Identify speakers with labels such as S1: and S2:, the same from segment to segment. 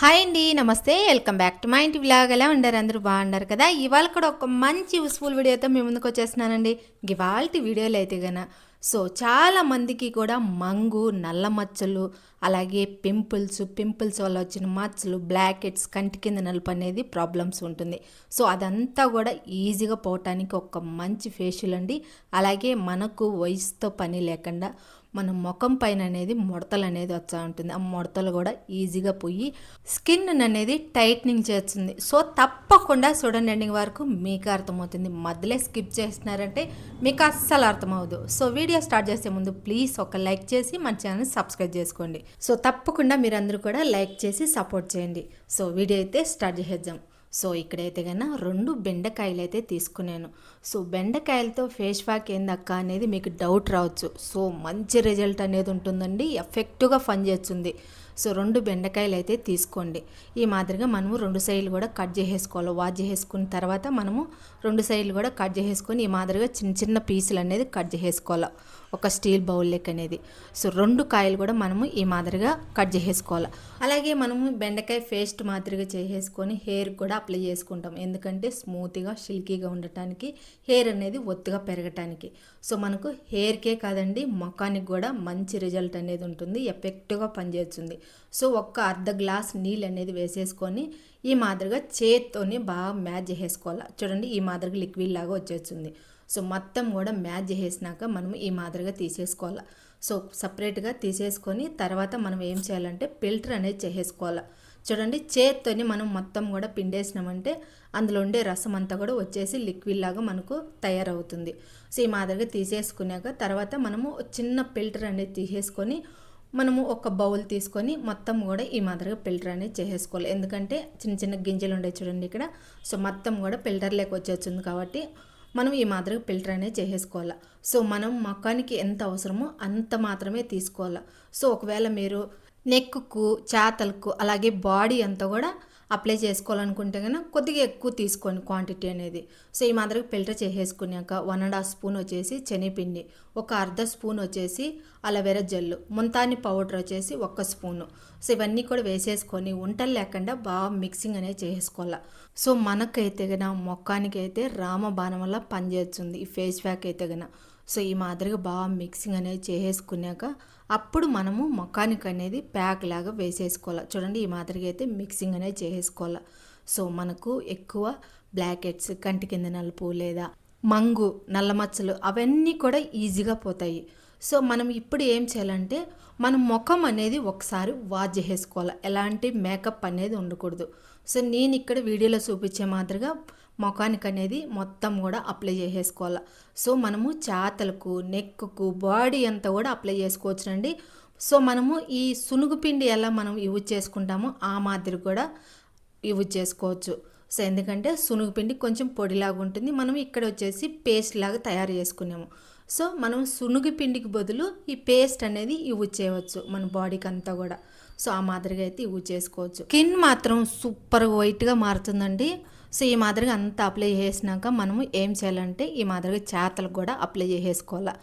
S1: Hi అండి నమస్తే welcome back to మా ఇంటి విలాగ్. ఎలా ఉండరు అందరూ బాగున్నారు కదా? ఇవాళ కూడా ఒక మంచి యూస్ఫుల్ వీడియోతో మీ ముందుకు వచ్చేస్తున్నానండి. ఇవాళ వీడియోలు అయితే గన సో చాలా మందికి కూడా మంగు నల్ల మచ్చలు అలాగే పింపుల్స్ పింపుల్స్ వల్ల వచ్చిన మచ్చలు బ్లాకెట్స్ కంటి కింద నలుపు అనేది ప్రాబ్లమ్స్ ఉంటుంది. సో అదంతా కూడా ఈజీగా పోవటానికి ఒక మంచి ఫేషియల్ అండి. అలాగే మనకు వయసుతో పని లేకుండా మన ముఖం పైన అనేది ముడతలు అనేది వచ్చా ఉంటుంది. ఆ ముడతలు కూడా ఈజీగా పోయి స్కిన్ అనేది టైట్నింగ్ చేస్తుంది. సో తప్పకుండా చూడండి ఎండింగ్ వరకు మీకు అర్థమవుతుంది. మధ్యలో స్కిప్ చేస్తున్నారంటే మీకు అస్సలు అర్థమవుదు సో వీడియో స్టార్ట్ చేసే ముందు ప్లీజ్ ఒక లైక్ చేసి మన ఛానల్ సబ్స్క్రైబ్ చేసుకోండి. సో తప్పకుండా మీరందరూ కూడా లైక్ చేసి సపోర్ట్ చేయండి. సో వీడియో అయితే స్టార్ట్ చేసేద్దాం. సో ఇక్కడైతే కన్నా రెండు బెండకాయలు అయితే తీసుకున్నాను. సో బెండకాయలతో ఫేస్ ప్యాక్ ఏందక్క అనేది మీకు డౌట్ రావచ్చు. సో మంచి రిజల్ట్ అనేది ఉంటుందండి. ఎఫెక్టివ్గా పనిచేస్తుంది సో రెండు బెండకాయలు అయితే తీసుకోండి. ఈ మాదిరిగా మనము రెండు సైడ్లు కూడా కట్ చేసేసుకోవాలి. వాజ్ చేసేసుకున్న తర్వాత మనము రెండు సైడ్లు కూడా కట్ చేసేసుకొని ఈ మాదిరిగా చిన్న చిన్న పీసులు అనేది కట్ చేసేసుకోవాలి. ఒక స్టీల్ బౌల్ లెక్క అనేది. సో రెండు కాయలు కూడా మనము ఈ మాదిరిగా కట్ చేసేసుకోవాలి. అలాగే మనము బెండకాయ పేస్ట్ మాదిరిగా చేసేసుకొని హెయిర్ కూడా అప్లై చేసుకుంటాం. ఎందుకంటే స్మూత్గా సిల్కీగా ఉండటానికి హెయిర్ అనేది ఒత్తుగా పెరగటానికి. సో మనకు హెయిర్కే కాదండి ముఖానికి కూడా మంచి రిజల్ట్ అనేది ఉంటుంది ఎఫెక్టివ్గా పనిచేస్తుంది. సో ఒక్క అర్ధ గ్లాస్ నీళ్ళు అనేది వేసేసుకొని ఈ మాదిరిగా చేత్తోని బాగా మ్యాచ్ చేసేసుకోవాలి. చూడండి ఈ మాదిరిగా లిక్విడ్ లాగా వచ్చేస్తుంది. సో మొత్తం కూడా మ్యాచ్ చేసేసినాక మనం ఈ మాదిరిగా తీసేసుకోవాలి. సో సపరేట్గా తీసేసుకొని తర్వాత మనం ఏం చేయాలంటే ఫిల్టర్ అనేది చేసేసుకోవాలి. చూడండి చేత్తోని మనం మొత్తం కూడా పిండేసినామంటే అందులో ఉండే రసం అంతా కూడా వచ్చేసి లిక్విడ్ లాగా మనకు తయారవుతుంది. సో ఈ మాదిరిగా తీసేసుకున్నాక తర్వాత మనము చిన్న ఫిల్టర్ అనేది తీసేసుకొని మనము ఒక బౌల్ తీసుకొని మొత్తం కూడా ఈ మాదిరిగా ఫిల్టర్ అనేది చేసేసుకోవాలి. ఎందుకంటే చిన్న చిన్న గింజలు ఉండే చూడండి ఇక్కడ. సో మొత్తం కూడా ఫిల్టర్ లేక వచ్చేస్తుంది కాబట్టి మనం ఈ మాదిరిగా ఫిల్టర్ అనేది చేసేసుకోవాలి. సో మనం మొఖానికి ఎంత అవసరమో అంత మాత్రమే తీసుకోవాలి. సో ఒకవేళ మీరు నెక్కు చేతలకు అలాగే బాడీ అంతా కూడా అప్లై చేసుకోవాలనుకుంటే కనుక కొద్దిగా ఎక్కువ తీసుకోండి క్వాంటిటీ అనేది. సో ఈ మాదిరి ఫిల్టర్ చేసేసుకున్నాక వన్ అండ్ హాఫ్ స్పూన్ వచ్చేసి చెనిపిండి ఒక అర్ధ స్పూన్ వచ్చేసి అలవేరా జెల్లు ముంతాని పౌడర్ వచ్చేసి ఒక్క స్పూను. సో ఇవన్నీ కూడా వేసేసుకొని వంటలు లేకుండా బాగా మిక్సింగ్ అనేది చేసుకోవాలి సో మనకైతే కనుక మొక్కానికి అయితే రామబాణం వల్ల పనిచేస్తుంది ఈ ఫేస్ ప్యాక్ అయితే గన సో ఈ మాదిరిగా బాగా మిక్సింగ్ అనేది చేసేసుకున్నాక అప్పుడు మనము మొఖానికి అనేది ప్యాక్ లాగా వేసేసుకోవాలి. చూడండి ఈ మాదిరిగా అయితే మిక్సింగ్ అనేది చేసేసుకోవాలి. సో మనకు ఎక్కువ బ్లాక్ హెడ్స్ కంటి కింద నలుపు లేదా మంగు నల్ల మచ్చలు అవన్నీ కూడా ఈజీగా పోతాయి. సో మనం ఇప్పుడు ఏం చేయాలంటే మన ముఖం అనేది ఒకసారి వాష్ చేసేసుకోవాలి. ఎలాంటి మేకప్ అనేది ఉండకూడదు. సో నేను ఇక్కడ వీడియోలో చూపించే మాదిరిగా ముఖానికి అనేది మొత్తం కూడా అప్లై చేసేసుకోవాలి. సో మనము చేతలకు నెక్కు బాడీ అంతా కూడా అప్లై చేసుకోవచ్చునండి. సో మనము ఈ సునుగు పిండి ఎలా మనం యూజ్ చేసుకుంటామో ఆ మాదిరి కూడా యూజ్ చేసుకోవచ్చు. సో ఎందుకంటే సునుగు పిండి కొంచెం పొడిలాగా ఉంటుంది. మనం ఇక్కడ వచ్చేసి పేస్ట్ లాగా తయారు చేసుకున్నాము. సో మనం సునుగు పిండికి బదులు ఈ పేస్ట్ అనేది యూజ్ చేయవచ్చు మన బాడీకి అంతా కూడా. సో ఆ మాదిరిగా అయితే యూజ్ చేసుకోవచ్చు. స్కిన్ మాత్రం సూపర్ వైట్గా మారుతుందండి. సో ఈ మాదిరిగా అంతా అప్లై చేసినాక మనము ఏం చేయాలంటే ఈ మాదిరిగా చేతలకు కూడా అప్లై చేసేసుకోవాలి.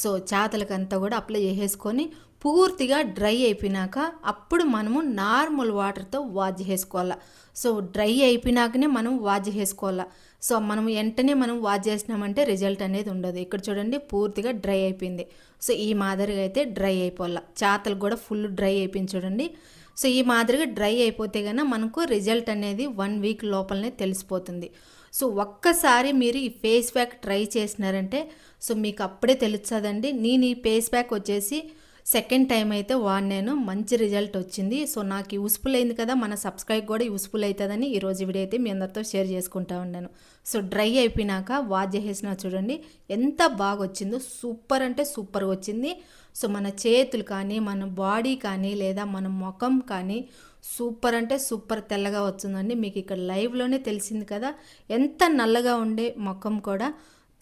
S1: సో చేతలకంతా కూడా అప్లై చేసేసుకొని పూర్తిగా డ్రై అయిపోయినాక అప్పుడు మనము నార్మల్ వాటర్తో వాజ్ చేసుకోవాలి సో డ్రై అయిపోయినాకనే మనం వాజ్ చేసుకోవాలి సో మనం వెంటనే మనం వాజ్ చేసినామంటే రిజల్ట్ అనేది ఉండదు. ఇక్కడ చూడండి పూర్తిగా డ్రై అయిపోయింది. సో ఈ మాదిరిగా అయితే డ్రై అయిపోవాలి. చేతలు కూడా ఫుల్ డ్రై అయిపోయింది చూడండి. సో ఈ మాదిరిగా డ్రై అయిపోతే కనుక మనకు రిజల్ట్ అనేది వన్ వీక్ లోపలనే తెలిసిపోతుంది. సో ఒక్కసారి మీరు ఈ ఫేస్ ప్యాక్ ట్రై చేసినారంటే సో మీకు అప్పుడే తెలుస్తుందండి. నేను ఈ ఫేస్ ప్యాక్ వచ్చేసి సెకండ్ టైం అయితే వాడినాను. మంచి రిజల్ట్ వచ్చింది. సో నాకు యూస్ఫుల్ అయింది కదా. మన సబ్స్క్రైబ్ కూడా యూస్ఫుల్ అవుతుందని ఈరోజు వీడియో అయితే మీ అందరితో షేర్ చేసుకుంటా ఉన్నాను. సో డ్రై అయిపోయినాక వాష్ చేసేసిన చూడండి. ఎంత బాగా వచ్చిందో సూపర్ అంటే సూపర్గా వచ్చింది. సో మన చేతులు కానీ మన బాడీ కానీ లేదా మన ముఖం కానీ సూపర్ అంటే సూపర్ తెల్లగా వచ్చిందండి. మీకు ఇక్కడ లైవ్లోనే తెలిసింది కదా. ఎంత నల్లగా ఉండే ముఖం కూడా.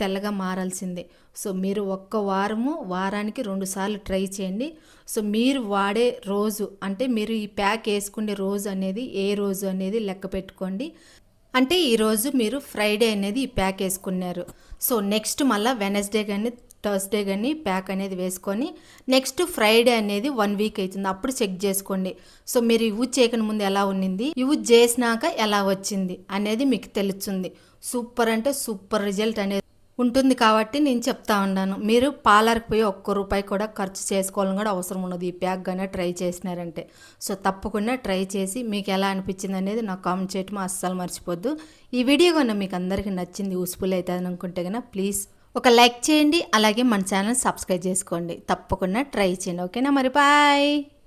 S1: తెల్లగా మారాల్సిందే. సో మీరు ఒక్క వారము వారానికి రెండుసార్లు ట్రై చేయండి. సో మీరు వాడే రోజు అంటే మీరు ఈ ప్యాక్ వేసుకునే రోజు అనేది ఏ రోజు అనేది లెక్క పెట్టుకోండి. అంటే ఈరోజు మీరు ఫ్రైడే అనేది ఈ ప్యాక్ వేసుకున్నారు. సో నెక్స్ట్ మళ్ళీ వెనస్డే కానీ థర్స్డే కానీ ప్యాక్ అనేది వేసుకొని నెక్స్ట్ ఫ్రైడే అనేది వన్ వీక్ అవుతుంది అప్పుడు చెక్ చేసుకోండి. సో మీరు యూజ్ చేయకని ముందు ఎలా ఉన్నింది యూజ్ చేసినాక ఎలా వచ్చింది అనేది మీకు తెలుస్తుంది. సూపర్ అంటే సూపర్ రిజల్ట్ అనేది ఉంటుంది కాబట్టి నేను చెప్తా ఉన్నాను. మీరు పార్లర్కి పోయి ఒక్క రూపాయి కూడా ఖర్చు చేసుకోవాలని కూడా అవసరం ఉండదు. ఈ ప్యాక్ కానీ ట్రై చేసినారంటే. సో తప్పకుండా ట్రై చేసి మీకు ఎలా అనిపించింది అనేది నాకు కామెంట్ చేయటం అస్సలు మర్చిపోద్దు. ఈ వీడియో కన్నా మీకు అందరికీ నచ్చింది యూస్ఫుల్ అవుతుంది అనుకుంటే కన్నా ప్లీజ్ ఒక లైక్ చేయండి. అలాగే మన ఛానల్ సబ్స్క్రైబ్ చేసుకోండి. తప్పకుండా ట్రై చేయండి. ఓకేనా మరి? బాయ్!